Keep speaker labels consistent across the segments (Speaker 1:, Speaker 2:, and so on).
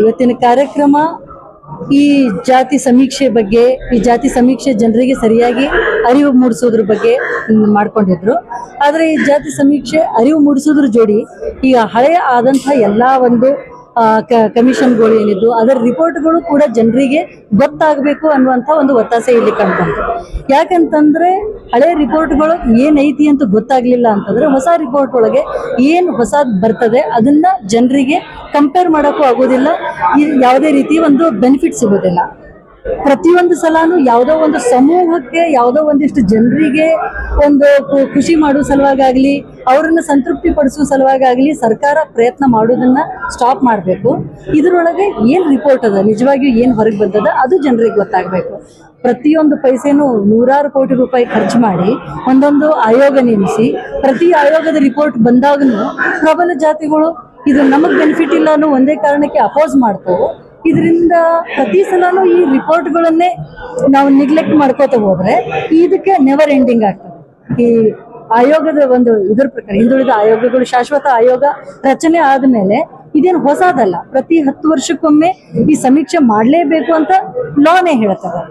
Speaker 1: ಇವತ್ತಿನ ಕಾರ್ಯಕ್ರಮ ಈ ಜಾತಿ ಸಮೀಕ್ಷೆ ಬಗ್ಗೆ, ಈ ಜಾತಿ ಸಮೀಕ್ಷೆ ಜನರಿಗೆ ಸರಿಯಾಗಿ ಅರಿವು ಮೂಡಿಸೋದ್ರ ಬಗ್ಗೆ ಮಾಡ್ಕೊಂಡಿದ್ರು. ಆದರೆ ಈ ಜಾತಿ ಸಮೀಕ್ಷೆ ಅರಿವು ಮೂಡಿಸೋದ್ರ ಜೋಡಿ ಈಗ ಹಳೆಯ ಆದಂತಹ ಎಲ್ಲಾ ಒಂದು ಕಮಿಷನ್ಗಳು ಏನಿದ್ದು ಅದರ ರಿಪೋರ್ಟ್ಗಳು ಕೂಡ ಜನರಿಗೆ ಗೊತ್ತಾಗಬೇಕು ಅನ್ನುವಂಥ ಒಂದು ಒತ್ತಾಸೆ ಇಲ್ಲಿ ಕಂಡುಬಂತು. ಯಾಕಂತಂದ್ರೆ ಹಳೆ ರಿಪೋರ್ಟ್ಗಳು ಏನೈತಿ ಅಂತ ಗೊತ್ತಾಗ್ಲಿಲ್ಲ ಅಂತಂದ್ರೆ ಹೊಸ ರಿಪೋರ್ಟ್ ಒಳಗೆ ಏನು ಹೊಸದು ಬರ್ತದೆ ಅದನ್ನ ಜನರಿಗೆ ಕಂಪೇರ್ ಮಾಡೋಕ್ಕೂ ಆಗೋದಿಲ್ಲ. ಯಾವುದೇ ರೀತಿ ಒಂದು ಬೆನಿಫಿಟ್ ಸಿಗೋದಿಲ್ಲ. ಪ್ರತಿಯೊಂದು ಸಲಾನು ಯಾವುದೋ ಒಂದು ಸಮೂಹಕ್ಕೆ, ಯಾವುದೋ ಒಂದಿಷ್ಟು ಜನರಿಗೆ ಒಂದು ಖುಷಿ ಮಾಡುವ ಸಲುವಾಗಲಿ ಅವರನ್ನು ಸಂತೃಪ್ತಿ ಪಡಿಸುವ ಸಲುವಾಗಲಿ ಸರ್ಕಾರ ಪ್ರಯತ್ನ ಮಾಡೋದನ್ನ ಸ್ಟಾಪ್ ಮಾಡಬೇಕು. ಇದರೊಳಗೆ ಏನು ರಿಪೋರ್ಟ್ ಅದ? ನಿಜವಾಗಿಯೂ ಏನು ಹೊರಗೆ ಬಂದದ? ಅದು ಜನರಿಗೆ ಗೊತ್ತಾಗಬೇಕು. ಪ್ರತಿಯೊಂದು ಪೈಸೆನೂ ನೂರಾರು ಕೋಟಿ ರೂಪಾಯಿ ಖರ್ಚು ಮಾಡಿ ಒಂದೊಂದು ಆಯೋಗ ನೇಮಿಸಿ, ಪ್ರತಿ ಆಯೋಗದ ರಿಪೋರ್ಟ್ ಬಂದಾಗಲೂ ಪ್ರಬಲ ಜಾತಿಗಳು ಇದು ನಮಗ್ ಬೆನಿಫಿಟ್ ಇಲ್ಲ ಅನ್ನೋ ಒಂದೇ ಕಾರಣಕ್ಕೆ ಅಪೋಸ್ ಮಾಡ್ತೇವೆ. ಇದರಿಂದ ಪ್ರತಿ ಸಲನೂ ಈ ರಿಪೋರ್ಟ್ಗಳನ್ನೇ ನಾವು ನಿಗ್ಲೆಕ್ಟ್ ಮಾಡ್ಕೋತ ಹೋದ್ರೆ ಇದಕ್ಕೆ ನೆವರ್ ಎಂಡಿಂಗ್ ಆಗ್ತದೆ. ಈ ಆಯೋಗದ ಒಂದು ಇದ್ರ ಪ್ರಕಾರ, ಹಿಂದುಳಿದ ಆಯೋಗಗಳು, ಶಾಶ್ವತ ಆಯೋಗ ರಚನೆ ಆದ್ಮೇಲೆ ಇದೇನು ಹೊಸದಲ್ಲ. ಪ್ರತಿ ಹತ್ತು ವರ್ಷಕ್ಕೊಮ್ಮೆ ಈ ಸಮೀಕ್ಷೆ ಮಾಡಲೇಬೇಕು ಅಂತ ಲಾನೇ ಹೇಳ್ತದೆ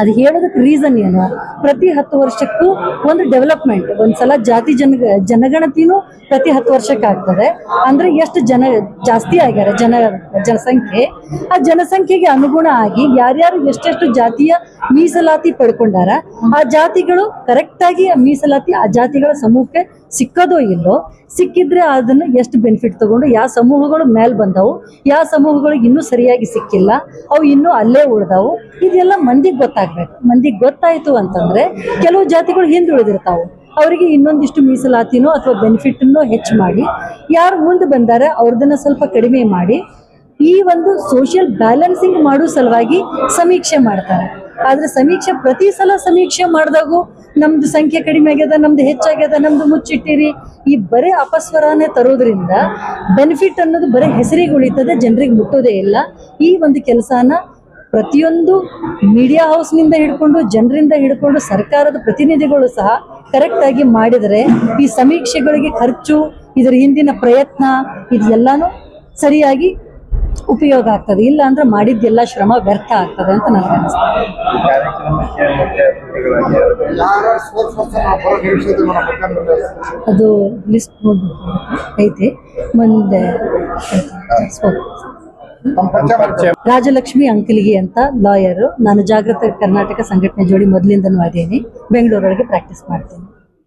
Speaker 1: ಅದು ಹೇಳೋದಕ್ಕೆ ರೀಸನ್ ಏನು? ಪ್ರತಿ ಹತ್ತು ವರ್ಷಕ್ಕೂ ಒಂದು ಡೆವಲಪ್ಮೆಂಟ್ ಒಂದ್ಸಲ ಜಾತಿ ಜನ, ಜನಗಣತಿನೂ ಪ್ರತಿ ಹತ್ತು ವರ್ಷಕ್ಕೆ ಆಗ್ತದೆ. ಅಂದ್ರೆ ಎಷ್ಟು ಜನ ಜಾಸ್ತಿ ಆಗ್ಯಾರ ಜನ, ಜನಸಂಖ್ಯೆ? ಆ ಜನಸಂಖ್ಯೆಗೆ ಅನುಗುಣ ಆಗಿ ಯಾರ್ಯಾರು ಎಷ್ಟೆಷ್ಟು ಜಾತಿಯ ಮೀಸಲಾತಿ ಪಡ್ಕೊಂಡಾರ, ಆ ಜಾತಿಗಳು ಕರೆಕ್ಟ್ ಆಗಿ ಆ ಮೀಸಲಾತಿ, ಆ ಜಾತಿಗಳ ಸಮೂಹಕ್ಕೆ ಸಿಕ್ಕದೋ ಇಲ್ಲೋ, ಸಿಕ್ಕಿದ್ರೆ ಅದನ್ನ ಎಷ್ಟು ಬೆನಿಫಿಟ್ ತಗೊಂಡು ಯಾವ ಸಮೂಹಗಳು ಮೇಲ್ ಬಂದವು, ಯಾವ ಸಮೂಹಗಳು ಇನ್ನೂ ಸರಿಯಾಗಿ ಸಿಕ್ಕಿಲ್ಲ, ಅವು ಇನ್ನೂ ಅಲ್ಲೇ ಉಳ್ದವು, ಇದೆಲ್ಲ ಮಂದಿಗೆ ಗೊತ್ತಾಗ್ಬೇಕು ಮಂದಿಗೆ ಗೊತ್ತಾಯ್ತು ಅಂತಂದ್ರೆ ಕೆಲವು ಜಾತಿಗಳು ಹಿಂದುಳಿದಿರ್ತಾವೆ. ಅವರಿಗೆ ಇನ್ನೊಂದಿಷ್ಟು ಮೀಸಲಾತಿನೋ ಅಥವಾ ಬೆನಿಫಿಟ್ನೋ ಹೆಚ್ಚು ಮಾಡಿ ಯಾರು ಮುಂದೆ ಬಂದಾರೆ ಅವ್ರದನ್ನ ಸ್ವಲ್ಪ ಕಡಿಮೆ ಮಾಡಿ ಈ ಒಂದು ಸೋಷಿಯಲ್ ಬ್ಯಾಲೆನ್ಸಿಂಗ್ ಮಾಡೋ ಸಲುವಾಗಿ ಸಮೀಕ್ಷೆ ಮಾಡ್ತಾರೆ. ಆದ್ರೆ ಸಮೀಕ್ಷೆ ಪ್ರತಿ ಸಲ ಸಮೀಕ್ಷೆ ಮಾಡಿದಾಗೂ ನಮ್ದು ಸಂಖ್ಯೆ ಕಡಿಮೆ ಆಗ್ಯದ, ನಮ್ದು ಹೆಚ್ಚಾಗ್ಯದ ನಮ್ದು ಮುಚ್ಚಿಟ್ಟಿರಿ. ಈ ಬರೀ ಅಪಸ್ವರನೇ ತರೋದ್ರಿಂದ ಬೆನಿಫಿಟ್ ಅನ್ನೋದು ಬರೀ ಹೆಸರಿಗೆ ಉಳಿತದೆ, ಜನರಿಗೆ ಮುಟ್ಟೋದೇ ಇಲ್ಲ. ಈ ಒಂದು ಕೆಲಸನ ಪ್ರತಿಯೊಂದು ಮೀಡಿಯಾ ಹೌಸ್ನಿಂದ ಹಿಡ್ಕೊಂಡು, ಜನರಿಂದ ಹಿಡ್ಕೊಂಡು, ಸರ್ಕಾರದ ಪ್ರತಿನಿಧಿಗಳು ಸಹ ಕರೆಕ್ಟ್ ಆಗಿ ಮಾಡಿದರೆ ಈ ಸಮೀಕ್ಷೆಗಳಿಗೆ ಖರ್ಚು, ಇದರ ಹಿಂದಿನ ಪ್ರಯತ್ನ ಇದೆಲ್ಲಾನು ಸರಿಯಾಗಿ ಉಪಯೋಗ ಆಗ್ತದೆ. ಇಲ್ಲ ಅಂದ್ರೆ ಮಾಡಿದ್ದೆಲ್ಲ ಶ್ರಮ ವ್ಯರ್ಥ ಆಗ್ತದೆ ಅಂತ ನನಗೆ ಅನಿಸ್ತದೆ. ಅದು ಲಿಸ್ಟ್ ಐತಿ. ಮುಂದೆ. ರಾಜಲಕ್ಷ್ಮಿ ಅಂಕಲಿಗೆ ಅಂತ ಲಾಯರ್ ನಾನು ಜಾಗೃತ ಕರ್ನಾಟಕ ಸಂಘಟನೆ ಜೋಡಿ ಮೊದಲಿಂದನೂ ಅದೇನಿ ಬೆಂಗಳೂರೊಳಗೆ ಪ್ರಾಕ್ಟೀಸ್ ಮಾಡ್ತೀನಿ.